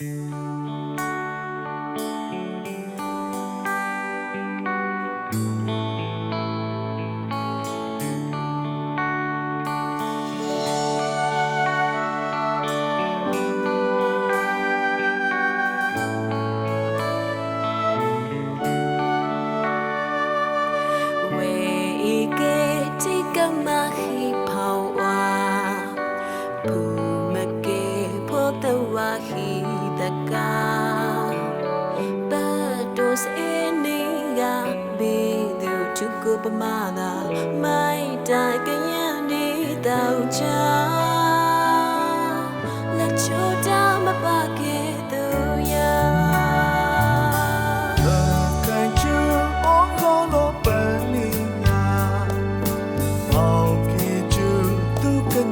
Come on. ကိုပမသာမိုက်တာကရန်ဒီတောက်ချာလက်ချိုးတာမပါခဲ့သူရာ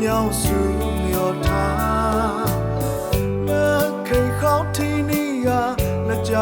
မြောင်စုမြော်ထားမခေခေါင်းထင်းနီးကလက်ကြ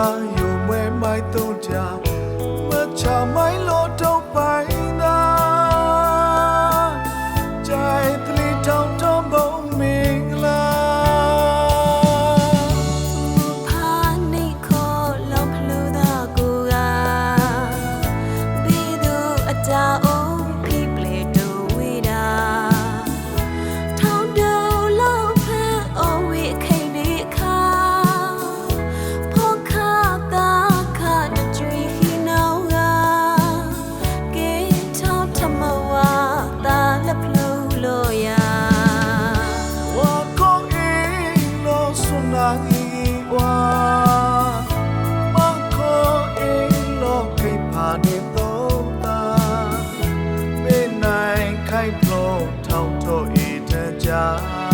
love.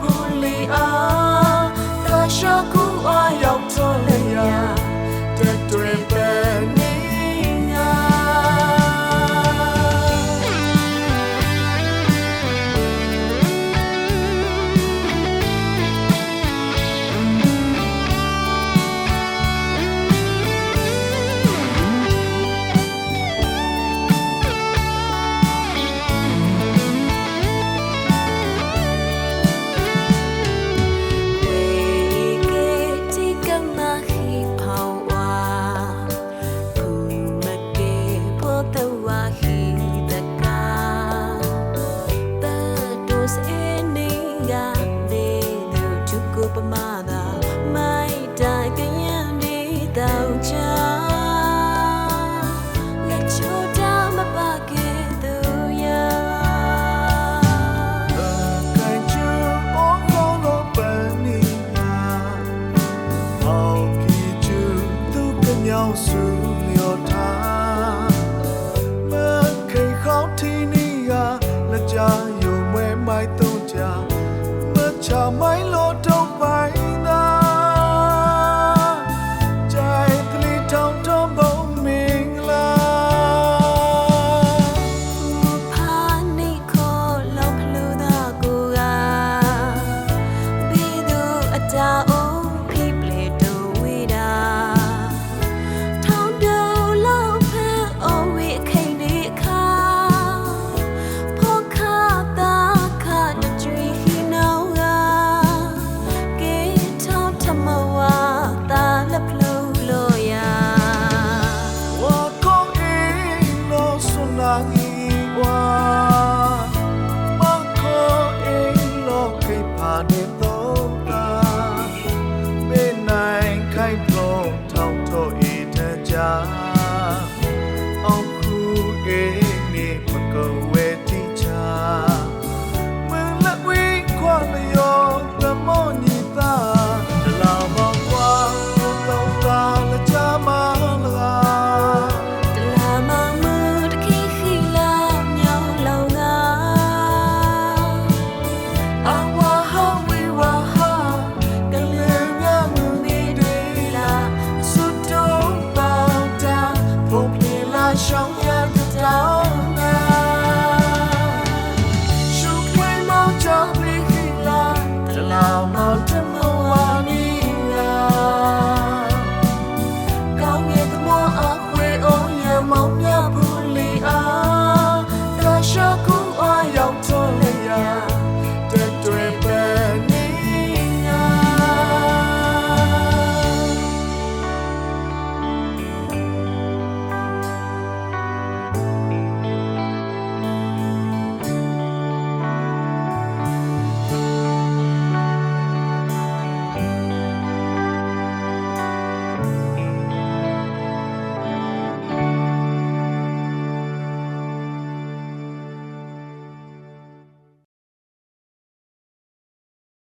ဘူးလီအားတာရှာကူအရောက်တော်လေရာ まだ